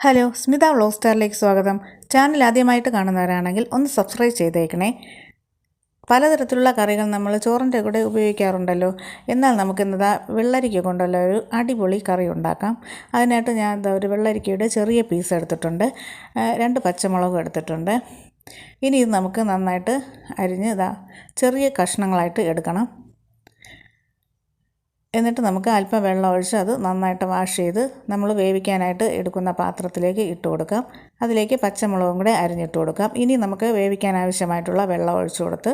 Hello Smitha vlog സ്റ്റാറിലേക്ക് സ്വാഗതം. Channel ആദ്യമായിട്ട് കാണുന്നവരാണെങ്കിൽ ഒന്ന് സബ്സ്ക്രൈബ് ചെയ്തേക്കണേ. പലതരത്തിലുള്ള കറികൾ നമ്മൾ ചോറിന്റെ കൂടെ ഉപയോഗിക്കാറുണ്ടല്ലോ. എന്നാൽ നമുക്കിന്നതാ വെള്ളരിക്ക കൊണ്ടുള്ള ഒരു അടിപൊളി കറി ഉണ്ടാക്കാം. അതിനായിട്ട് ഞാൻ എന്താ ഒരു വെള്ളരിക്കയുടെ ചെറിയ പീസ് എടുത്തിട്ടുണ്ട്. രണ്ട് പച്ചമുളകും എടുത്തിട്ടുണ്ട്. ഇനി ഇത് നമുക്ക് നന്നായിട്ട് അരിഞ്ഞ് ഇതാ ചെറിയ കഷ്ണങ്ങളായിട്ട് എടുക്കണം. എന്നിട്ട് നമുക്ക് അല്പം വെള്ളം ഒഴിച്ച് അത് നന്നായിട്ട് വാഷ് ചെയ്ത് നമ്മൾ വേവിക്കാനായിട്ട് എടുക്കുന്ന പാത്രത്തിലേക്ക് ഇട്ട് കൊടുക്കാം. അതിലേക്ക് പച്ചമുളകും കൂടെ അരിഞ്ഞിട്ട് കൊടുക്കാം. ഇനി നമുക്ക് വേവിക്കാൻ ആവശ്യമായിട്ടുള്ള വെള്ളം ഒഴിച്ചു കൊടുത്ത്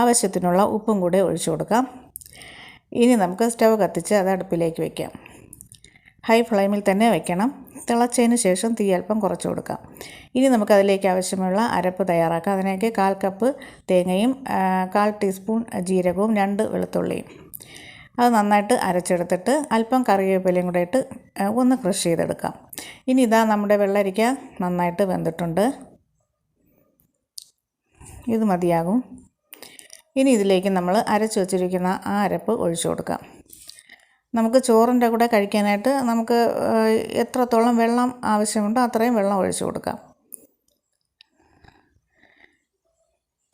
ആവശ്യത്തിനുള്ള ഉപ്പും കൂടെ ഒഴിച്ചു കൊടുക്കാം. ഇനി നമുക്ക് സ്റ്റവ് കത്തിച്ച് അത് അടുപ്പിലേക്ക് വയ്ക്കാം ഹൈ ഫ്ലെയിമിൽ തന്നെ വയ്ക്കണം തിളച്ചതിന് ശേഷം തീ അല്പം കുറച്ച് കൊടുക്കാം. ഇനി നമുക്ക് അതിലേക്ക് ആവശ്യമുള്ള അരപ്പ് തയ്യാറാക്കാം. അതിനേക്ക് കാൽ കപ്പ് തേങ്ങയും കാൽ ടീസ്പൂൺ ജീരകവും രണ്ട് വെളുത്തുള്ളിയും. അത് നന്നായിട്ട് അരച്ചെടുത്തിട്ട് അല്പം കറിവേപ്പിലയും കൂടെ ഇട്ട് ഒന്ന് ക്രഷ് ചെയ്തെടുക്കാം. ഇനി ഇതാ നമ്മുടെ വെള്ളരിക്ക നന്നായിട്ട് വെന്തിട്ടുണ്ട്. ഇത് മതിയാകും. ഇനി ഇതിലേക്ക് നമ്മൾ അരച്ച് വച്ചിരിക്കുന്ന ആ അരപ്പ് ഒഴിച്ചു കൊടുക്കാം. നമുക്ക് ചോറിന്റെ കൂടെ കഴിക്കാനായിട്ട് നമുക്ക് എത്രത്തോളം വെള്ളം ആവശ്യമുണ്ടോ അത്രയും വെള്ളം ഒഴിച്ചു കൊടുക്കാം.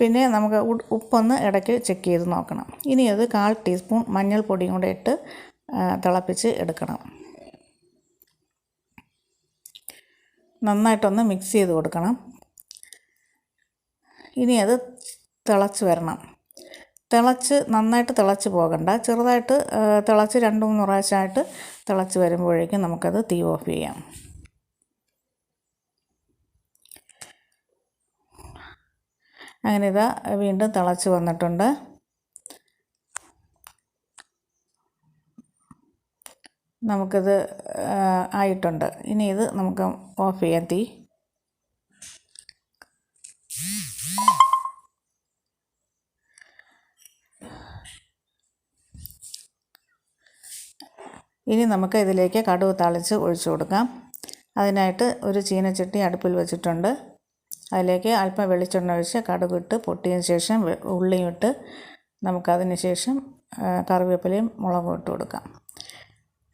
പിന്നെ നമുക്ക് ഉപ്പൊന്ന് ഇടയ്ക്ക് ചെക്ക് ചെയ്ത് നോക്കണം. ഇനി അത് കാൽ ടീസ്പൂൺ മഞ്ഞൾപ്പൊടിയും കൂടെ ഇട്ട് തിളപ്പിച്ച് എടുക്കണം. നന്നായിട്ടൊന്ന് മിക്സ് ചെയ്ത് കൊടുക്കണം. ഇനി അത് തിളച്ച് വരണം. തിളച്ച് നന്നായിട്ട് തിളച്ച് പോകണ്ട. ചെറുതായിട്ട് തിളച്ച് രണ്ട് മൂന്ന് പ്രാവശ്യമായിട്ട് തിളച്ച് വരുമ്പോഴേക്കും നമുക്കത് തീ ഓഫ് ചെയ്യാം. അങ്ങനെ ഇതാ വീണ്ടും തിളച്ച് വന്നിട്ടുണ്ട്. നമുക്കിത് ആയിട്ടുണ്ട്. ഇനി ഇത് നമുക്ക് ഓഫ് ചെയ്യാം തീ. ഇനി നമുക്ക് ഇതിലേക്ക് കടുവ് തളിച്ച് ഒഴിച്ചു കൊടുക്കാം. അതിനായിട്ട് ഒരു ചീനച്ചട്ടി അടുപ്പിൽ വെച്ചിട്ടുണ്ട്. അതിലേക്ക് അല്പം വെളിച്ചെണ്ണ ഒഴിച്ച് കടുക് ഇട്ട് പൊട്ടിയതിന് ശേഷം ഉള്ളിയും ഇട്ട് നമുക്കതിന് ശേഷം കറിവേപ്പിലയും മുളകും ഇട്ട് കൊടുക്കാം.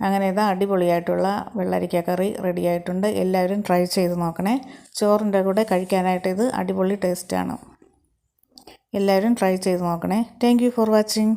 അങ്ങനെ ഇതാ അടിപൊളിയായിട്ടുള്ള വെള്ളരിക്ക കറി റെഡിയായിട്ടുണ്ട് എല്ലാവരും ട്രൈ ചെയ്ത് നോക്കണേ. ചോറിന്റെ കൂടെ കഴിക്കാനായിട്ട് ഇത് അടിപൊളി ടേസ്റ്റാണ് എല്ലാവരും ട്രൈ ചെയ്ത് നോക്കണേ. Thank for watching